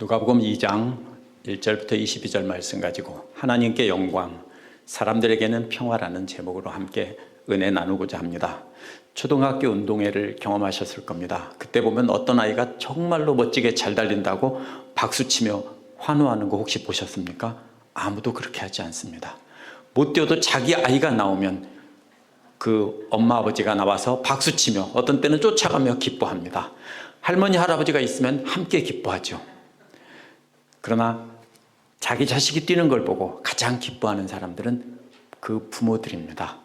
누가복음 2장 1절부터 22절 말씀 가지고 하나님께 영광, 사람들에게는 평화라는 제목으로 함께 은혜 나누고자 합니다. 초등학교 운동회를 경험하셨을 겁니다. 그때 보면 어떤 아이가 정말로 멋지게 잘 달린다고 박수치며 환호하는 거 혹시 보셨습니까? 아무도 그렇게 하지 않습니다. 못 뛰어도 자기 아이가 나오면 그 엄마 아버지가 나와서 박수치며 어떤 때는 쫓아가며 기뻐합니다. 할머니 할아버지가 있으면 함께 기뻐하죠. 그러나 자기 자식이 뛰는 걸 보고 가장 기뻐하는 사람들은 그 부모들입니다.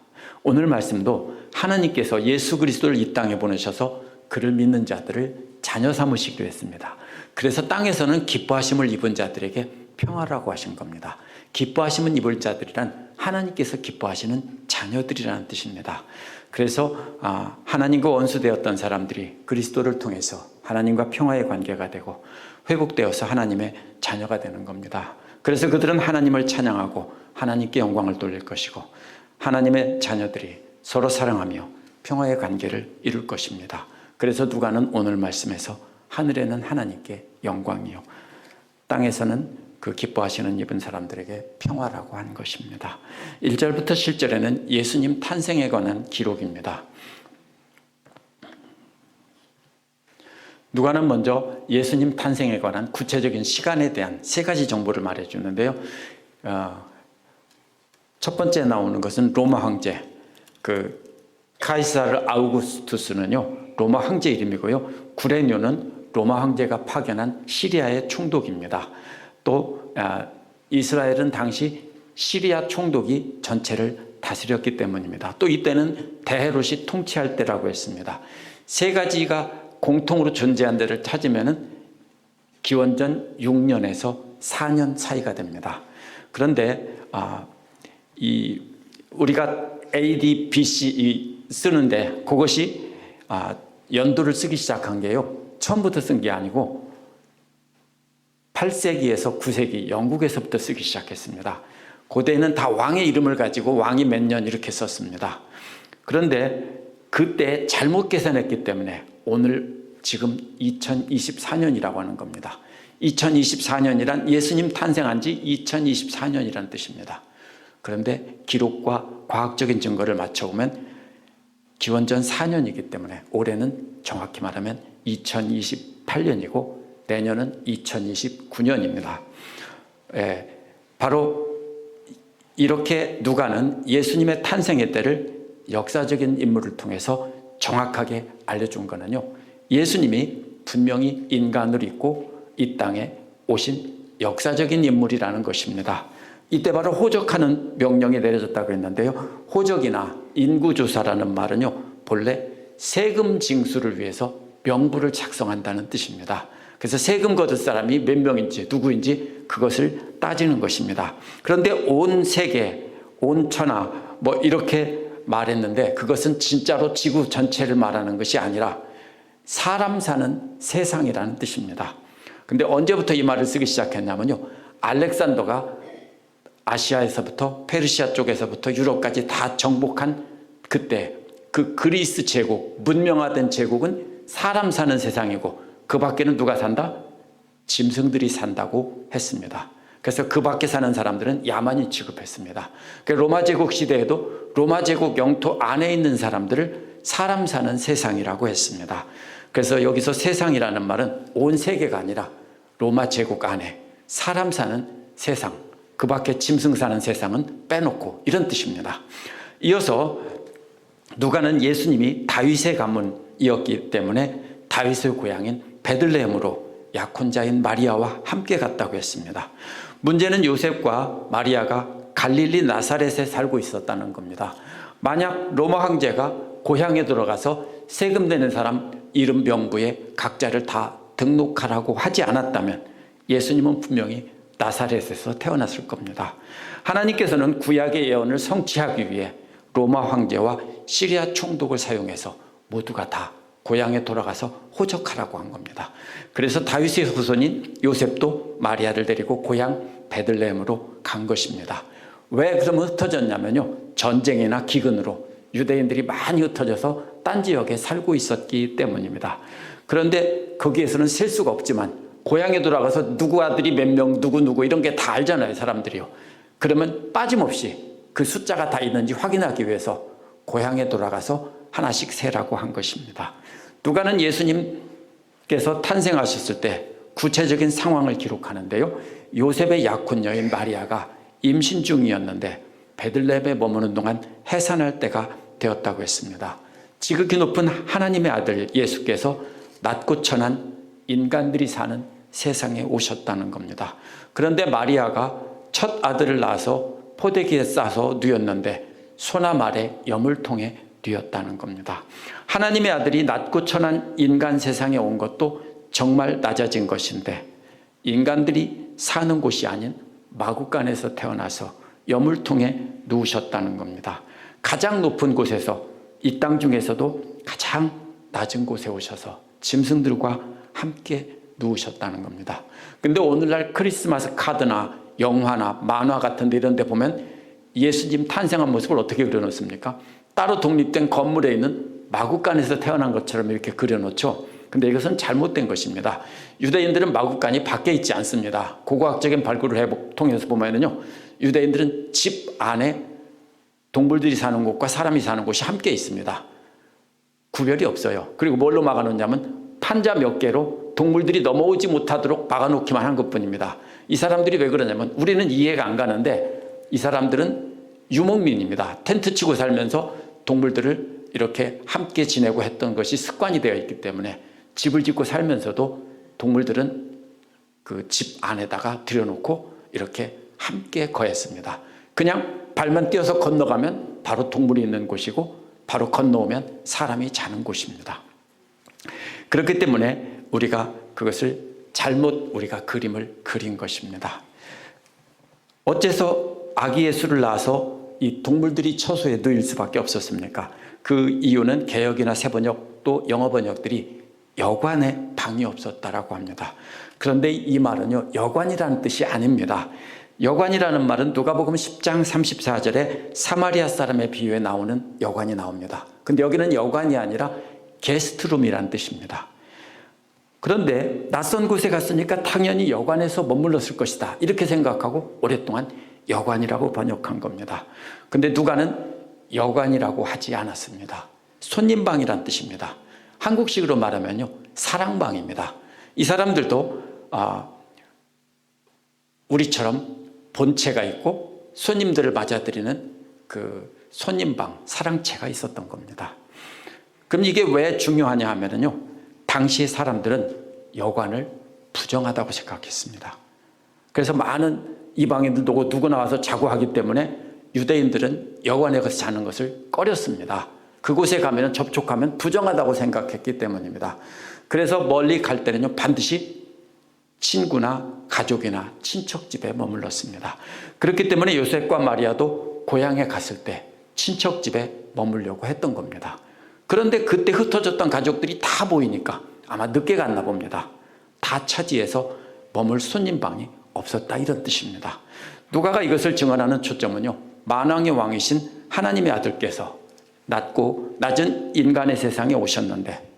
오늘 말씀도 하나님께서 예수 그리스도를 이 땅에 보내셔서 그를 믿는 자들을 자녀 삼으시기로 했습니다. 그래서 땅에서는 기뻐하심을 입은 자들에게 평화라고 하신 겁니다. 기뻐하심을 입을 자들이란 하나님께서 기뻐하시는 자녀들이라는 뜻입니다. 그래서 아, 하나님과 원수되었던 사람들이 그리스도를 통해서 하나님과 평화의 관계가 되고 회복되어서 하나님의 자녀가 되는 겁니다. 그래서 그들은 하나님을 찬양하고 하나님께 영광을 돌릴 것이고 하나님의 자녀들이 서로 사랑하며 평화의 관계를 이룰 것입니다. 그래서 누가는 오늘 말씀에서 하늘에는 하나님께 영광이요 땅에서는 그 기뻐하시는 입은 사람들에게 평화라고 한 것입니다. 1절부터 7절에는 예수님 탄생에 관한 기록입니다. 누가는 먼저 예수님 탄생에 관한 구체적인 시간에 대한 세 가지 정보를 말해 주는데요. 어, 첫 번째 나오는 것은 로마 황제, 그 카이사르 아우구스투스는요 로마 황제 이름이고요. 구레뇨는 로마 황제가 파견한 시리아의 총독입니다. 또 아, 이스라엘은 당시 시리아 총독이 전체를 다스렸기 때문입니다. 또 이때는 대헤롯이 통치할 때라고 했습니다. 세 가지가 공통으로 존재한 데를 찾으면은 기원전 6년에서 4년 사이가 됩니다. 그런데 아, 이 우리가 AD, BC 쓰는데 그것이 아, 연도를 쓰기 시작한 게요. 처음부터 쓴 게 아니고 8세기에서 9세기 영국에서부터 쓰기 시작했습니다. 고대는 다 왕의 이름을 가지고 왕이 몇 년 이렇게 썼습니다. 그런데 그때 잘못 계산했기 때문에 오늘 지금 2024년이라고 하는 겁니다. 2024년이란 예수님 탄생한 지 2024년이라는 뜻입니다. 그런데 기록과 과학적인 증거를 맞춰보면 기원전 4년이기 때문에 올해는 정확히 말하면 2028년이고 내년은 2029년입니다. 예, 바로 이렇게 누가는 예수님의 탄생의 때를 역사적인 인물을 통해서 정확하게 알려준 거는요. 예수님이 분명히 인간을 입고 이 땅에 오신 역사적인 인물이라는 것입니다. 이때 바로 호적하는 명령이 내려졌다고 했는데요. 호적이나 인구조사라는 말은요. 본래 세금 징수를 위해서 명부를 작성한다는 뜻입니다. 그래서 세금 거둘 사람이 몇 명인지 누구인지 그것을 따지는 것입니다. 그런데 온 세계, 온 천하 뭐 이렇게 말했는데 그것은 진짜로 지구 전체를 말하는 것이 아니라 사람 사는 세상이라는 뜻입니다. 근데 언제부터 이 말을 쓰기 시작했냐면요. 알렉산더가 아시아에서부터 페르시아 쪽에서부터 유럽까지 다 정복한 그때 그 그리스 제국, 문명화된 제국은 사람 사는 세상이고 그 밖에는 누가 산다? 짐승들이 산다고 했습니다. 그래서 그 밖에 사는 사람들은 야만인 취급했습니다. 로마 제국 시대에도 로마 제국 영토 안에 있는 사람들을 사람 사는 세상이라고 했습니다. 그래서 여기서 세상이라는 말은 온 세계가 아니라 로마 제국 안에 사람 사는 세상, 그 밖에 짐승 사는 세상은 빼놓고 이런 뜻입니다. 이어서 누가는 예수님이 다윗의 가문이었기 때문에 다윗의 고향인 베들레헴으로 약혼자인 마리아와 함께 갔다고 했습니다. 문제는 요셉과 마리아가 갈릴리 나사렛에 살고 있었다는 겁니다. 만약 로마 황제가 고향에 들어가서 세금 내는 사람 이름 명부에 각자를 다 등록하라고 하지 않았다면 예수님은 분명히 나사렛에서 태어났을 겁니다. 하나님께서는 구약의 예언을 성취하기 위해 로마 황제와 시리아 총독을 사용해서 모두가 다 고향에 돌아가서 호적하라고 한 겁니다. 그래서 다윗의 후손인 요셉도 마리아를 데리고 고향 베들레헴으로 간 것입니다. 왜 그러면 흩어졌냐면요. 전쟁이나 기근으로 유대인들이 많이 흩어져서 딴 지역에 살고 있었기 때문입니다. 그런데 거기에서는 셀 수가 없지만 고향에 돌아가서 누구 아들이 몇 명, 누구 누구 이런 게 다 알잖아요, 사람들이요. 그러면 빠짐없이 그 숫자가 다 있는지 확인하기 위해서 고향에 돌아가서 하나씩 세라고 한 것입니다. 누가는 예수님께서 탄생하셨을 때 구체적인 상황을 기록하는데요. 요셉의 약혼 여인 마리아가 임신 중이었는데 베들레헴에 머무는 동안 해산할 때가 되었다고 했습니다. 지극히 높은 하나님의 아들 예수께서 낮고 천한 인간들이 사는 세상에 오셨다는 겁니다. 그런데 마리아가 첫 아들을 낳아서 포대기에 싸서 누였는데 소나 말에 염을 통해 누였다는 겁니다. 하나님의 아들이 낮고 천한 인간 세상에 온 것도 정말 낮아진 것인데 인간들이 사는 곳이 아닌 마구간에서 태어나서 염을 통해 누우셨다는 겁니다. 가장 높은 곳에서 이 땅 중에서도 가장 낮은 곳에 오셔서 짐승들과 함께 누우셨다는 겁니다. 근데 오늘날 크리스마스 카드나 영화나 만화 같은 데 이런 데 보면 예수님 탄생한 모습을 어떻게 그려놓습니까? 따로 독립된 건물에 있는 마구간에서 태어난 것처럼 이렇게 그려놓죠. 근데 이것은 잘못된 것입니다. 유대인들은 마구간이 밖에 있지 않습니다. 고고학적인 발굴을 해 통해서 보면은요, 유대인들은 집 안에 동물들이 사는 곳과 사람이 사는 곳이 함께 있습니다. 구별이 없어요. 그리고 뭘로 막아놓냐면 판자 몇 개로 동물들이 넘어오지 못하도록 막아놓기만 한 것뿐입니다. 이 사람들이 왜 그러냐면 우리는 이해가 안 가는데 이 사람들은 유목민입니다. 텐트 치고 살면서 동물들을 이렇게 함께 지내고 했던 것이 습관이 되어 있기 때문에 집을 짓고 살면서도 동물들은 그 집 안에다가 들여놓고 이렇게 함께 거했습니다. 그냥 발만 띄어서 건너가면 바로 동물이 있는 곳이고 바로 건너오면 사람이 자는 곳입니다. 그렇기 때문에 우리가 그것을 잘못 우리가 그림을 그린 것입니다. 어째서 아기 예수를 낳아서 이 동물들이 처소에 누일 수밖에 없었습니까? 그 이유는 개혁이나 세번역 또 영어 번역들이 여관에 방이 없었다라고 합니다. 그런데 이 말은요, 여관이라는 뜻이 아닙니다. 여관이라는 말은 누가복음 10장 34절에 사마리아 사람의 비유에 나오는 여관이 나옵니다. 근데 여기는 여관이 아니라 게스트룸이라는 뜻입니다. 그런데 낯선 곳에 갔으니까 당연히 여관에서 머물렀을 것이다. 이렇게 생각하고 오랫동안 여관이라고 번역한 겁니다. 근데 누가는 여관이라고 하지 않았습니다. 손님방이란 뜻입니다. 한국식으로 말하면요. 사랑방입니다. 이 사람들도 아, 우리처럼 본체가 있고 손님들을 맞아들이는 그 손님방, 사랑채가 있었던 겁니다. 그럼 이게 왜 중요하냐 하면요. 당시 사람들은 여관을 부정하다고 생각했습니다. 그래서 많은 이방인들도 누구 나 와서 자고 하기 때문에 유대인들은 여관에 가서 자는 것을 꺼렸습니다. 그곳에 가면 접촉하면 부정하다고 생각했기 때문입니다. 그래서 멀리 갈 때는요, 반드시 친구나 가족이나 친척 집에 머물렀습니다. 그렇기 때문에 요셉과 마리아도 고향에 갔을 때 친척 집에 머물려고 했던 겁니다. 그런데 그때 흩어졌던 가족들이 다 보이니까 아마 늦게 갔나 봅니다. 다 차지해서 머물 손님방이 없었다 이런 뜻입니다. 누가가 이것을 증언하는 초점은요. 만왕의 왕이신 하나님의 아들께서 낮고 낮은 인간의 세상에 오셨는데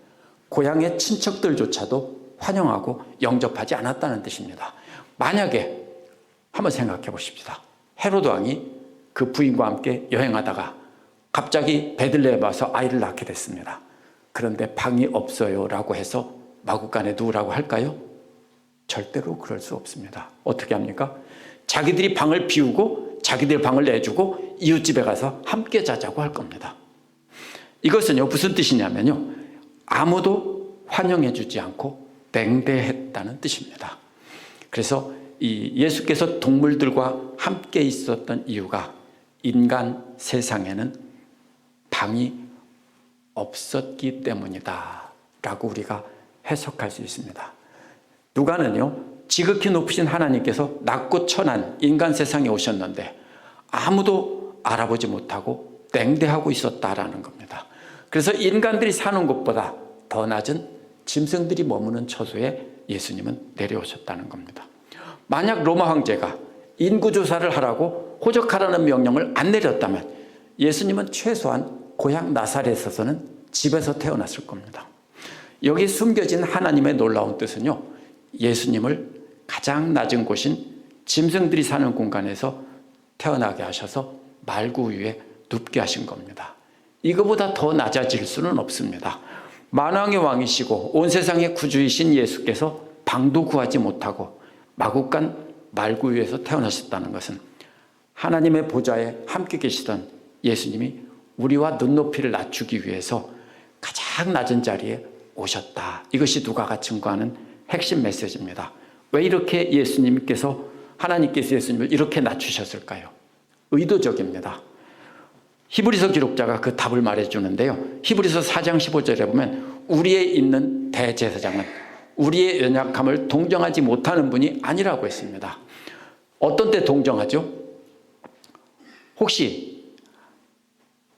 고향의 친척들조차도 환영하고 영접하지 않았다는 뜻입니다. 만약에 한번 생각해 보십시다. 헤로드 왕이 그 부인과 함께 여행하다가 갑자기 베들레헴 와서 아이를 낳게 됐습니다. 그런데 방이 없어요라고 해서 마구간에 누우라고 할까요? 절대로 그럴 수 없습니다. 어떻게 합니까? 자기들이 방을 비우고 자기들 방을 내주고 이웃집에 가서 함께 자자고 할 겁니다. 이것은요, 무슨 뜻이냐면요. 아무도 환영해 주지 않고 냉대했다는 뜻입니다. 그래서 이 예수께서 동물들과 함께 있었던 이유가 인간 세상에는 방이 없었기 때문이다. 라고 우리가 해석할 수 있습니다. 누가는요, 지극히 높으신 하나님께서 낮고 천한 인간 세상에 오셨는데 아무도 알아보지 못하고 냉대하고 있었다라는 겁니다. 그래서 인간들이 사는 곳보다 더 낮은 짐승들이 머무는 처소에 예수님은 내려오셨다는 겁니다. 만약 로마 황제가 인구조사를 하라고 호적하라는 명령을 안 내렸다면 예수님은 최소한 고향 나사렛에서는 집에서 태어났을 겁니다. 여기 숨겨진 하나님의 놀라운 뜻은요, 예수님을 가장 낮은 곳인 짐승들이 사는 공간에서 태어나게 하셔서 말구 위에 눕게 하신 겁니다. 이거보다 더 낮아질 수는 없습니다. 만왕의 왕이시고 온 세상의 구주이신 예수께서 방도 구하지 못하고 마국간 말구 위에서 태어나셨다는 것은 하나님의 보좌에 함께 계시던 예수님이 우리와 눈높이를 낮추기 위해서 가장 낮은 자리에 오셨다. 이것이 누가가 증거하는 핵심 메시지입니다. 왜 이렇게 예수님께서 하나님께서 예수님을 이렇게 낮추셨을까요? 의도적입니다. 히브리서 기록자가 그 답을 말해 주는데요. 히브리서 4장 15절에 보면 우리에 있는 대제사장은 우리의 연약함을 동정하지 못하는 분이 아니라고 했습니다. 어떤 때 동정하죠? 혹시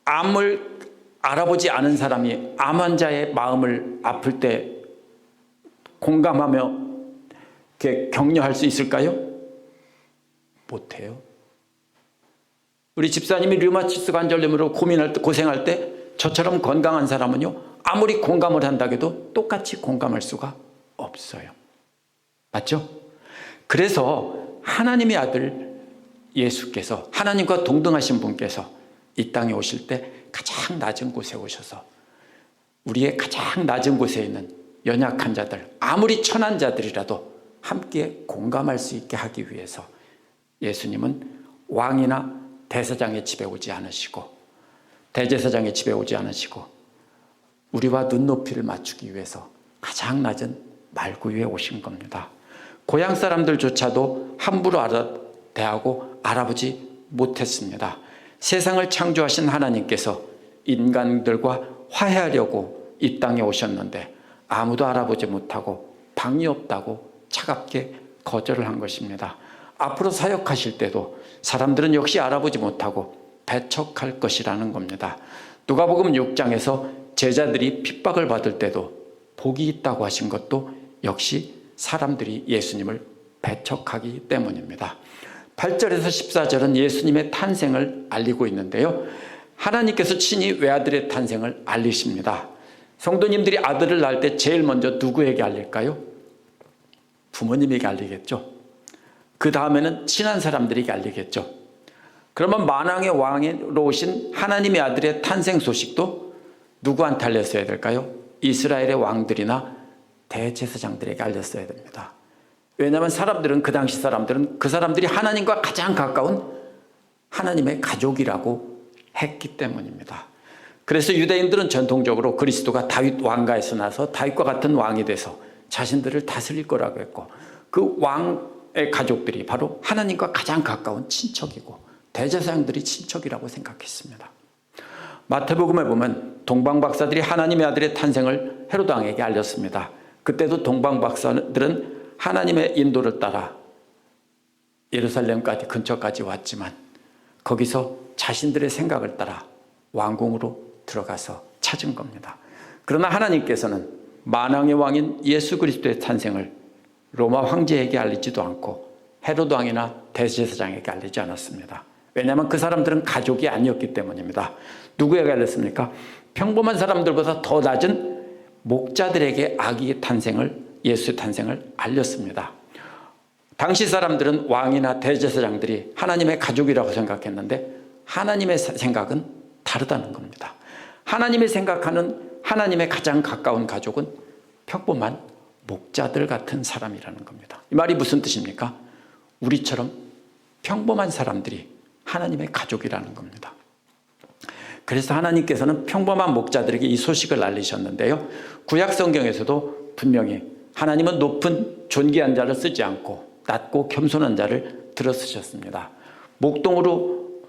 암을 알아보지 않은 사람이 암 환자의 마음을 아플 때 공감하며 격려할 수 있을까요? 못해요. 우리 집사님이 류마티스 관절염으로 고민할 때 고생할 때 저처럼 건강한 사람은요 아무리 공감을 한다 해도 똑같이 공감할 수가 없어요. 맞죠? 그래서 하나님의 아들 예수께서 하나님과 동등하신 분께서 이 땅에 오실 때 가장 낮은 곳에 오셔서 우리의 가장 낮은 곳에 있는 연약한 자들 아무리 천한 자들이라도 함께 공감할 수 있게 하기 위해서 예수님은 왕이나 대사장의 집에 오지 않으시고 대제사장의 집에 오지 않으시고 우리와 눈높이를 맞추기 위해서 가장 낮은 말구 위에 오신 겁니다. 고향 사람들조차도 함부로 알아 대하고 알아보지 못했습니다. 세상을 창조하신 하나님께서 인간들과 화해하려고 이 땅에 오셨는데 아무도 알아보지 못하고 방이 없다고 차갑게 거절을 한 것입니다. 앞으로 사역하실 때도 사람들은 역시 알아보지 못하고 배척할 것이라는 겁니다. 누가복음 6장에서 제자들이 핍박을 받을 때도 복이 있다고 하신 것도 역시 사람들이 예수님을 배척하기 때문입니다. 8절에서 14절은 예수님의 탄생을 알리고 있는데요. 하나님께서 친히 외아들의 탄생을 알리십니다. 성도님들이 아들을 낳을 때 제일 먼저 누구에게 알릴까요? 부모님에게 알리겠죠. 그 다음에는 친한 사람들에게 알리겠죠. 그러면 만왕의 왕으로 오신 하나님의 아들의 탄생 소식도 누구한테 알렸어야 될까요? 이스라엘의 왕들이나 대제사장들에게 알렸어야 됩니다. 왜냐하면 사람들은 그 당시 사람들은 그 사람들이 하나님과 가장 가까운 하나님의 가족이라고 했기 때문입니다. 그래서 유대인들은 전통적으로 그리스도가 다윗 왕가에서 나서 다윗과 같은 왕이 돼서 자신들을 다스릴 거라고 했고 그 왕 의 가족들이 바로 하나님과 가장 가까운 친척이고 대제사장들이 친척이라고 생각했습니다. 마태복음에 보면 동방 박사들이 하나님의 아들의 탄생을 헤로드 왕에게 알렸습니다. 그때도 동방 박사들은 하나님의 인도를 따라 예루살렘까지 근처까지 왔지만 거기서 자신들의 생각을 따라 왕궁으로 들어가서 찾은 겁니다. 그러나 하나님께서는 만왕의 왕인 예수 그리스도의 탄생을 로마 황제에게 알리지도 않고 헤로드 왕이나 대제사장에게 알리지 않았습니다. 왜냐하면 그 사람들은 가족이 아니었기 때문입니다. 누구에게 알렸습니까? 평범한 사람들보다 더 낮은 목자들에게 아기의 탄생을 예수의 탄생을 알렸습니다. 당시 사람들은 왕이나 대제사장들이 하나님의 가족이라고 생각했는데 하나님의 생각은 다르다는 겁니다. 하나님의 생각하는 하나님의 가장 가까운 가족은 평범한 목자들 같은 사람이라는 겁니다. 이 말이 무슨 뜻입니까? 우리처럼 평범한 사람들이 하나님의 가족이라는 겁니다. 그래서 하나님께서는 평범한 목자들에게 이 소식을 알리셨는데요. 구약 성경에서도 분명히 하나님은 높은 존귀한 자를 쓰지 않고 낮고 겸손한 자를 들어 쓰셨습니다. 목동으로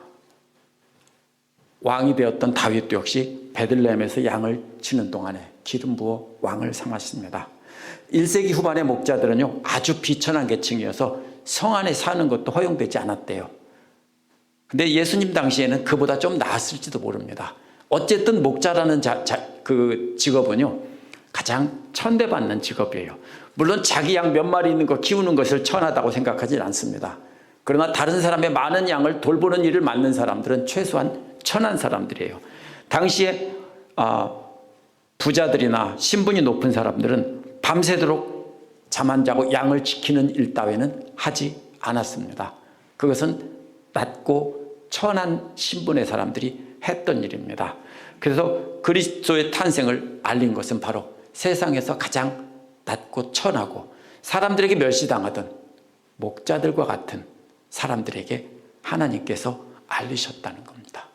왕이 되었던 다윗도 역시 베들레헴에서 양을 치는 동안에 기름 부어 왕을 삼았습니다. 1세기 후반의 목자들은요 아주 비천한 계층이어서 성 안에 사는 것도 허용되지 않았대요. 근데 예수님 당시에는 그보다 좀 나았을지도 모릅니다. 어쨌든 목자라는 자, 자, 그 직업은요 가장 천대받는 직업이에요. 물론 자기 양 몇 마리 있는 거 키우는 것을 천하다고 생각하지 않습니다. 그러나 다른 사람의 많은 양을 돌보는 일을 맡는 사람들은 최소한 천한 사람들이에요. 당시에 아, 부자들이나 신분이 높은 사람들은 밤새도록 잠 안 자고 양을 지키는 일 따위는 하지 않았습니다. 그것은 낮고 천한 신분의 사람들이 했던 일입니다. 그래서 그리스도의 탄생을 알린 것은 바로 세상에서 가장 낮고 천하고 사람들에게 멸시당하던 목자들과 같은 사람들에게 하나님께서 알리셨다는 겁니다.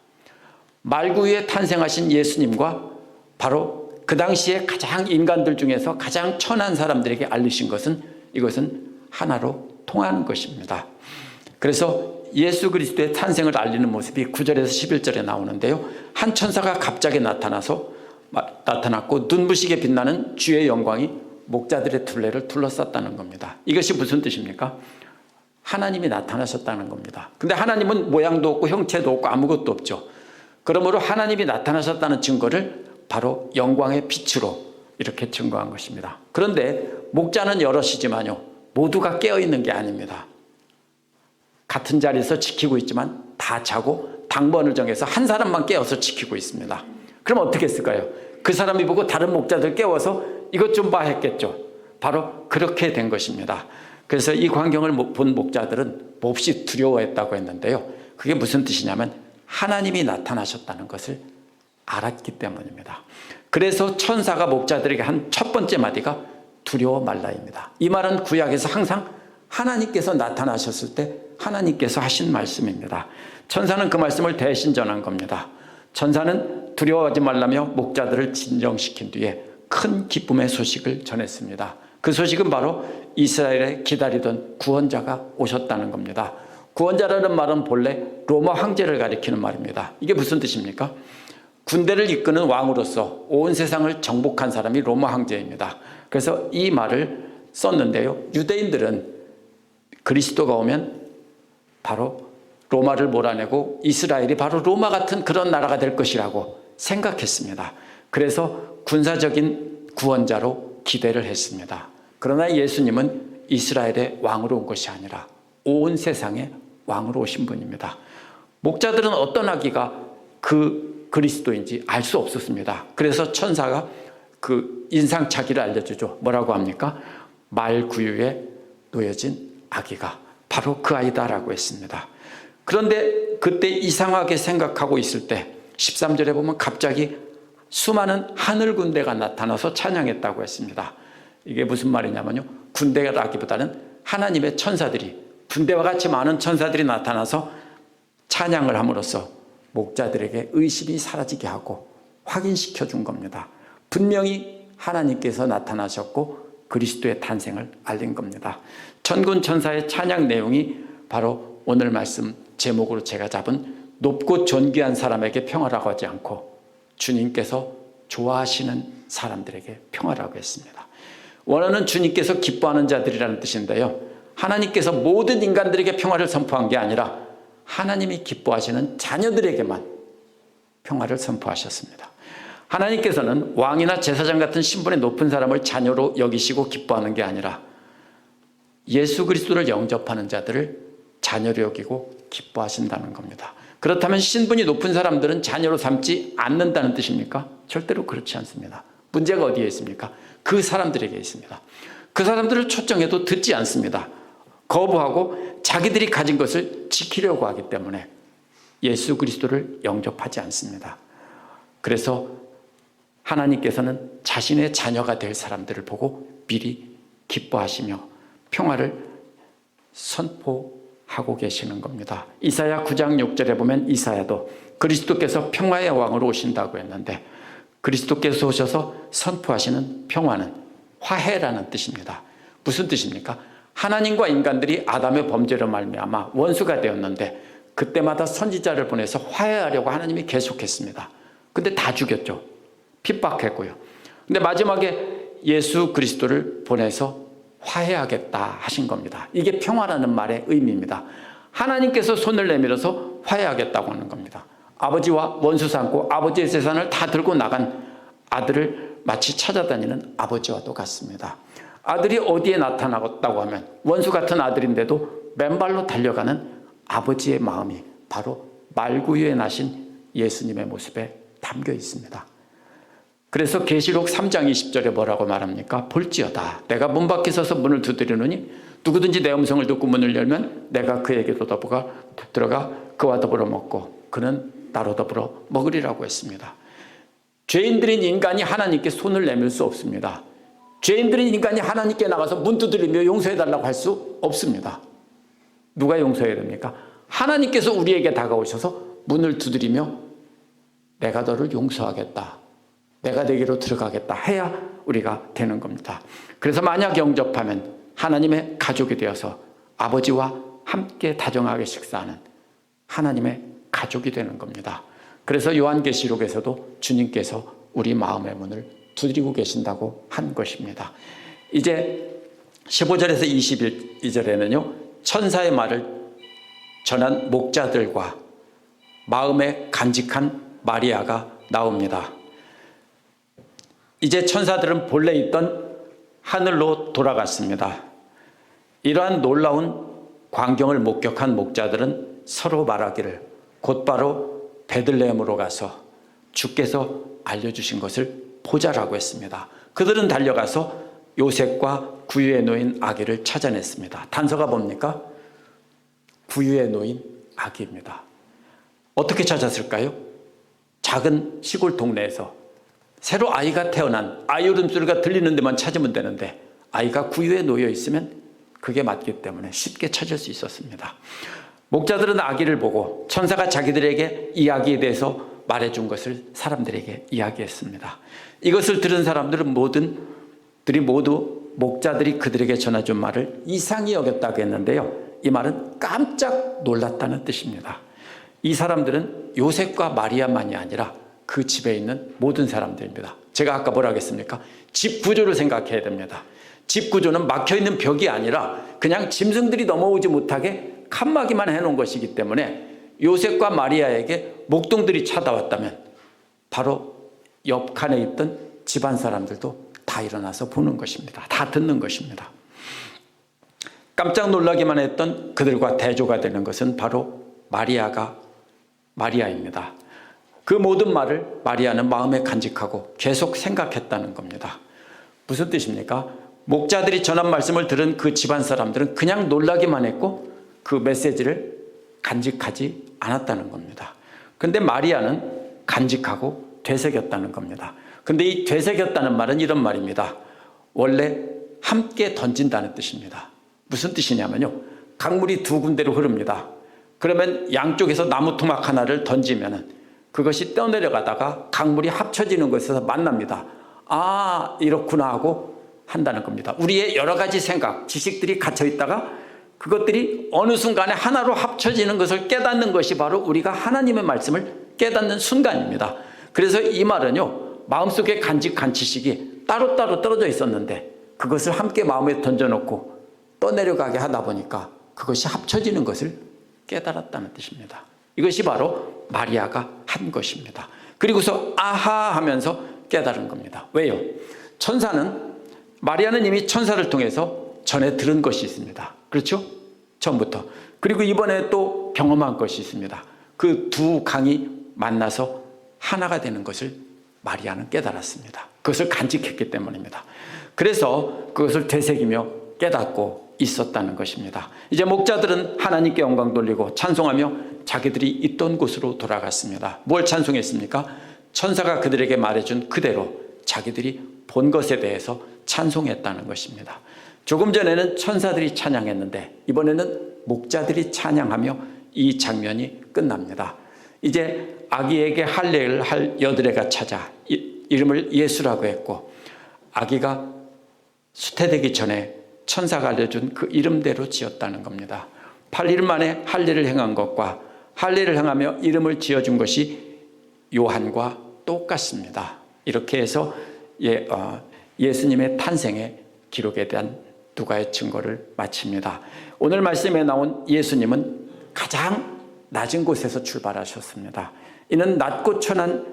말구유에 탄생하신 예수님과 바로 그 당시에 가장 인간들 중에서 가장 천한 사람들에게 알리신 것은 이것은 하나로 통하는 것입니다. 그래서 예수 그리스도의 탄생을 알리는 모습이 9절에서 11절에 나오는데요. 한 천사가 갑자기 나타나서 나타났고 눈부시게 빛나는 주의 영광이 목자들의 둘레를 둘러쌌다는 겁니다. 이것이 무슨 뜻입니까? 하나님이 나타나셨다는 겁니다. 근데 하나님은 모양도 없고 형체도 없고 아무것도 없죠. 그러므로 하나님이 나타나셨다는 증거를 바로 영광의 빛으로 이렇게 증거한 것입니다. 그런데 목자는 여럿이지만요. 모두가 깨어 있는 게 아닙니다. 같은 자리에서 지키고 있지만 다 자고 당번을 정해서 한 사람만 깨어서 지키고 있습니다. 그럼 어떻게 했을까요? 그 사람이 보고 다른 목자들 깨워서 이것 좀 봐 했겠죠. 바로 그렇게 된 것입니다. 그래서 이 광경을 본 목자들은 몹시 두려워했다고 했는데요. 그게 무슨 뜻이냐면 하나님이 나타나셨다는 것을 알았기 때문입니다. 그래서 천사가 목자들에게 한 첫 번째 마디가 두려워 말라입니다. 이 말은 구약에서 항상 하나님께서 나타나셨을 때 하나님께서 하신 말씀입니다. 천사는 그 말씀을 대신 전한 겁니다. 천사는 두려워하지 말라며 목자들을 진정시킨 뒤에 큰 기쁨의 소식을 전했습니다. 그 소식은 바로 이스라엘에 기다리던 구원자가 오셨다는 겁니다. 구원자라는 말은 본래 로마 황제를 가리키는 말입니다. 이게 무슨 뜻입니까? 군대를 이끄는 왕으로서 온 세상을 정복한 사람이 로마 황제입니다. 그래서 이 말을 썼는데요. 유대인들은 그리스도가 오면 바로 로마를 몰아내고 이스라엘이 바로 로마 같은 그런 나라가 될 것이라고 생각했습니다. 그래서 군사적인 구원자로 기대를 했습니다. 그러나 예수님은 이스라엘의 왕으로 온 것이 아니라 온 세상의 왕으로 오신 분입니다. 목자들은 어떤 아기가 그 그리스도인지 알 수 없었습니다. 그래서 천사가 그 인상착의를 알려주죠. 뭐라고 합니까? 말 구유에 놓여진 아기가 바로 그 아이다라고 했습니다. 그런데 그때 이상하게 생각하고 있을 때 13절에 보면 갑자기 수많은 하늘 군대가 나타나서 찬양했다고 했습니다. 이게 무슨 말이냐면요. 군대라기보다는 하나님의 천사들이 군대와 같이 많은 천사들이 나타나서 찬양을 함으로써 목자들에게 의심이 사라지게 하고 확인시켜 준 겁니다. 분명히 하나님께서 나타나셨고 그리스도의 탄생을 알린 겁니다. 천군 천사의 찬양 내용이 바로 오늘 말씀 제목으로 제가 잡은 높고 존귀한 사람에게 평화라고 하지 않고 주님께서 좋아하시는 사람들에게 평화라고 했습니다. 원하는 주님께서 기뻐하는 자들이라는 뜻인데요. 하나님께서 모든 인간들에게 평화를 선포한 게 아니라 하나님이 기뻐하시는 자녀들에게만 평화를 선포하셨습니다. 하나님께서는 왕이나 제사장 같은 신분의 높은 사람을 자녀로 여기시고 기뻐하는 게 아니라 예수 그리스도를 영접하는 자들을 자녀로 여기고 기뻐하신다는 겁니다. 그렇다면 신분이 높은 사람들은 자녀로 삼지 않는다는 뜻입니까? 절대로 그렇지 않습니다. 문제가 어디에 있습니까? 그 사람들에게 있습니다. 그 사람들을 초청해도 듣지 않습니다. 거부하고 자기들이 가진 것을 지키려고 하기 때문에 예수 그리스도를 영접하지 않습니다. 그래서 하나님께서는 자신의 자녀가 될 사람들을 보고 미리 기뻐하시며 평화를 선포하고 계시는 겁니다. 이사야 9장 6절에 보면 이사야도 그리스도께서 평화의 왕으로 오신다고 했는데 그리스도께서 오셔서 선포하시는 평화는 화해라는 뜻입니다. 무슨 뜻입니까? 하나님과 인간들이 아담의 범죄로 말미암아 원수가 되었는데 그때마다 선지자를 보내서 화해하려고 하나님이 계속했습니다. 근데 다 죽였죠. 핍박했고요. 근데 마지막에 예수 그리스도를 보내서 화해하겠다 하신 겁니다. 이게 평화라는 말의 의미입니다. 하나님께서 손을 내밀어서 화해하겠다고 하는 겁니다. 아버지와 원수 삼고 아버지의 재산을 다 들고 나간 아들을 마치 찾아다니는 아버지와 똑같습니다. 아들이 어디에 나타나다고 하면 원수 같은 아들인데도 맨발로 달려가는 아버지의 마음이 바로 말구유에 나신 예수님의 모습에 담겨 있습니다. 그래서 계시록 3장 20절에 뭐라고 말합니까? 볼지어다. 내가 문 밖에 서서 문을 두드리노니 누구든지 내 음성을 듣고 문을 열면 내가 그에게도 더불어 들어가 그와 더불어 먹고 그는 나로 더불어 먹으리라고 했습니다. 죄인들인 인간이 하나님께 손을 내밀 수 없습니다. 죄인들인 인간이 하나님께 나가서 문 두드리며 용서해 달라고 할 수 없습니다. 누가 용서해야 됩니까? 하나님께서 우리에게 다가오셔서 문을 두드리며 내가 너를 용서하겠다. 내가 내게로 들어가겠다 해야 우리가 되는 겁니다. 그래서 만약 영접하면 하나님의 가족이 되어서 아버지와 함께 다정하게 식사하는 하나님의 가족이 되는 겁니다. 그래서 요한계시록에서도 주님께서 우리 마음의 문을 두드리고 계신다고 한 것입니다. 이제 15절에서 21절에는요, 천사의 말을 전한 목자들과 마음에 간직한 마리아가 나옵니다. 이제 천사들은 본래 있던 하늘로 돌아갔습니다. 이러한 놀라운 광경을 목격한 목자들은 서로 말하기를 곧바로 베들레헴으로 가서 주께서 알려주신 것을 보자라고 했습니다. 그들은 달려가서 요셉과 구유에 놓인 아기를 찾아냈습니다. 단서가 뭡니까? 구유에 놓인 아기입니다. 어떻게 찾았을까요? 작은 시골 동네에서 새로 아이가 태어난 아이 울음소리가 들리는 데만 찾으면 되는데 아이가 구유에 놓여 있으면 그게 맞기 때문에 쉽게 찾을 수 있었습니다. 목자들은 아기를 보고 천사가 자기들에게 이 아기에 대해서 말해준 것을 사람들에게 이야기했습니다. 이것을 들은 사람들은 모든 들이 모두 목자들이 그들에게 전해준 말을 이상히 여겼다고 했는데요. 이 말은 깜짝 놀랐다는 뜻입니다. 이 사람들은 요셉과 마리아만이 아니라 그 집에 있는 모든 사람들입니다. 제가 아까 뭐라 했습니까? 집 구조를 생각해야 됩니다. 집 구조는 막혀 있는 벽이 아니라 그냥 짐승들이 넘어오지 못하게 칸막이만 해놓은 것이기 때문에 요셉과 마리아에게 목동들이 찾아왔다면 바로 옆 칸에 있던 집안 사람들도 다 일어나서 보는 것입니다. 다 듣는 것입니다. 깜짝 놀라기만 했던 그들과 대조가 되는 것은 바로 마리아가 마리아입니다. 그 모든 말을 마리아는 마음에 간직하고 계속 생각했다는 겁니다. 무슨 뜻입니까? 목자들이 전한 말씀을 들은 그 집안 사람들은 그냥 놀라기만 했고 그 메시지를 간직하지 않았다는 겁니다. 근데 마리아는 간직하고 되새겼다는 겁니다. 근데 이 되새겼다는 말은 이런 말입니다. 원래 함께 던진다는 뜻입니다. 무슨 뜻이냐면요. 강물이 두 군데로 흐릅니다. 그러면 양쪽에서 나무 토막 하나를 던지면은 그것이 떠내려가다가 강물이 합쳐지는 것에서 만납니다. 아, 이렇구나 하고 한다는 겁니다. 우리의 여러 가지 생각, 지식들이 갇혀 있다가 그것들이 어느 순간에 하나로 합쳐지는 것을 깨닫는 것이 바로 우리가 하나님의 말씀을 깨닫는 순간입니다. 그래서 이 말은요, 마음속에 간직한 지식이 따로따로 떨어져 있었는데 그것을 함께 마음에 던져놓고 떠내려가게 하다 보니까 그것이 합쳐지는 것을 깨달았다는 뜻입니다. 이것이 바로 마리아가 한 것입니다. 그리고서 아하 하면서 깨달은 겁니다. 왜요? 천사는 마리아는 이미 천사를 통해서 전에 들은 것이 있습니다. 그렇죠? 처음부터. 그리고 이번에 또 경험한 것이 있습니다. 그 두 강이 만나서 하나가 되는 것을 마리아는 깨달았습니다. 그것을 간직했기 때문입니다. 그래서 그것을 되새기며 깨닫고 있었다는 것입니다. 이제 목자들은 하나님께 영광 돌리고 찬송하며 자기들이 있던 곳으로 돌아갔습니다. 뭘 찬송했습니까? 천사가 그들에게 말해준 그대로 자기들이 본 것에 대해서 찬송했다는 것입니다. 조금 전에는 천사들이 찬양했는데 이번에는 목자들이 찬양하며 이 장면이 끝납니다. 이제 아기에게 할례를 할 여드레가 찾아 이름을 예수라고 했고 아기가 수태되기 전에 천사가 알려준 그 이름대로 지었다는 겁니다. 8일 만에 할례를 행한 것과 할례를 행하며 이름을 지어준 것이 요한과 똑같습니다. 이렇게 해서 예, 어, 예수님의 탄생의 기록에 대한 두 가지 증거를 마칩니다. 오늘 말씀에 나온 예수님은 가장 낮은 곳에서 출발하셨습니다. 이는 낮고 천한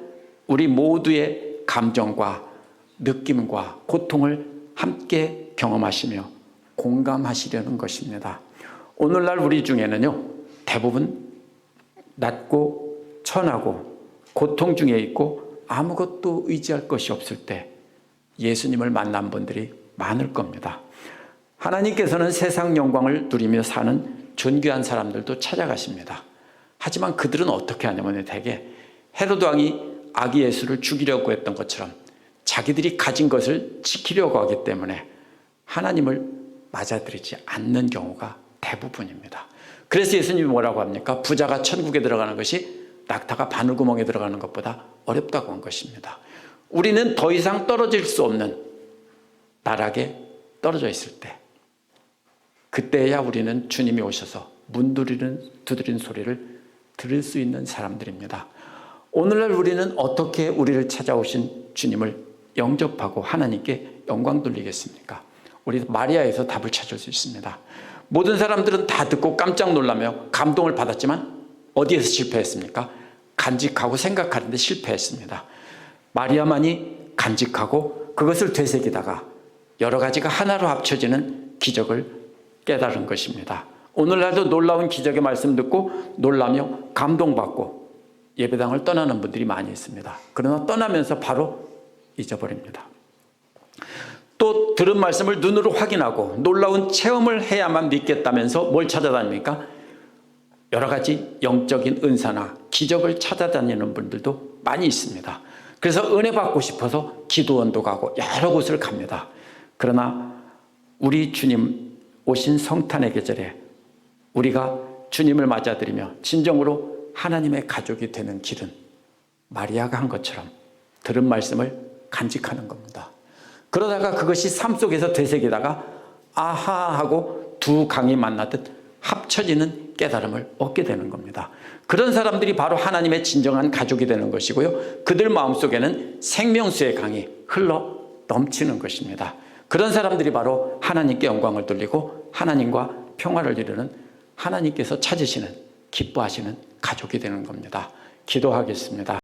우리 모두의 감정과 느낌과 고통을 함께 경험하시며 공감하시려는 것입니다. 오늘날 우리 중에는요, 대부분 낮고 천하고 고통 중에 있고 아무것도 의지할 것이 없을 때 예수님을 만난 분들이 많을 겁니다. 하나님께서는 세상 영광을 누리며 사는 존귀한 사람들도 찾아가십니다. 하지만 그들은 어떻게 하냐면 대개 헤로드 왕이 아기 예수를 죽이려고 했던 것처럼 자기들이 가진 것을 지키려고 하기 때문에 하나님을 맞아들이지 않는 경우가 대부분입니다. 그래서 예수님이 뭐라고 합니까? 부자가 천국에 들어가는 것이 낙타가 바늘구멍에 들어가는 것보다 어렵다고 한 것입니다. 우리는 더 이상 떨어질 수 없는 나락에 떨어져 있을 때 그때야 우리는 주님이 오셔서 문두리는 두드리는 소리를 들을 수 있는 사람들입니다. 오늘날 우리는 어떻게 우리를 찾아오신 주님을 영접하고 하나님께 영광 돌리겠습니까? 우리 마리아에서 답을 찾을 수 있습니다. 모든 사람들은 다 듣고 깜짝 놀라며 감동을 받았지만 어디에서 실패했습니까? 간직하고 생각하는데 실패했습니다. 마리아만이 간직하고 그것을 되새기다가 여러 가지가 하나로 합쳐지는 기적을 깨달은 것입니다. 오늘날도 놀라운 기적의 말씀 듣고 놀라며 감동받고 예배당을 떠나는 분들이 많이 있습니다. 그러나 떠나면서 바로 잊어버립니다. 또 들은 말씀을 눈으로 확인하고 놀라운 체험을 해야만 믿겠다면서 뭘 찾아다닙니까? 여러 가지 영적인 은사나 기적을 찾아다니는 분들도 많이 있습니다. 그래서 은혜 받고 싶어서 기도원도 가고 여러 곳을 갑니다. 그러나 우리 주님 오신 성탄의 계절에 우리가 주님을 맞아들이며 진정으로 하나님의 가족이 되는 길은 마리아가 한 것처럼 들은 말씀을 간직하는 겁니다. 그러다가 그것이 삶 속에서 되새기다가 아하 하고 두 강이 만나듯 합쳐지는 깨달음을 얻게 되는 겁니다. 그런 사람들이 바로 하나님의 진정한 가족이 되는 것이고요. 그들 마음속에는 생명수의 강이 흘러 넘치는 것입니다. 그런 사람들이 바로 하나님께 영광을 돌리고 하나님과 평화를 이루는 하나님께서 찾으시는 기뻐하시는 가족이 되는 겁니다. 기도하겠습니다.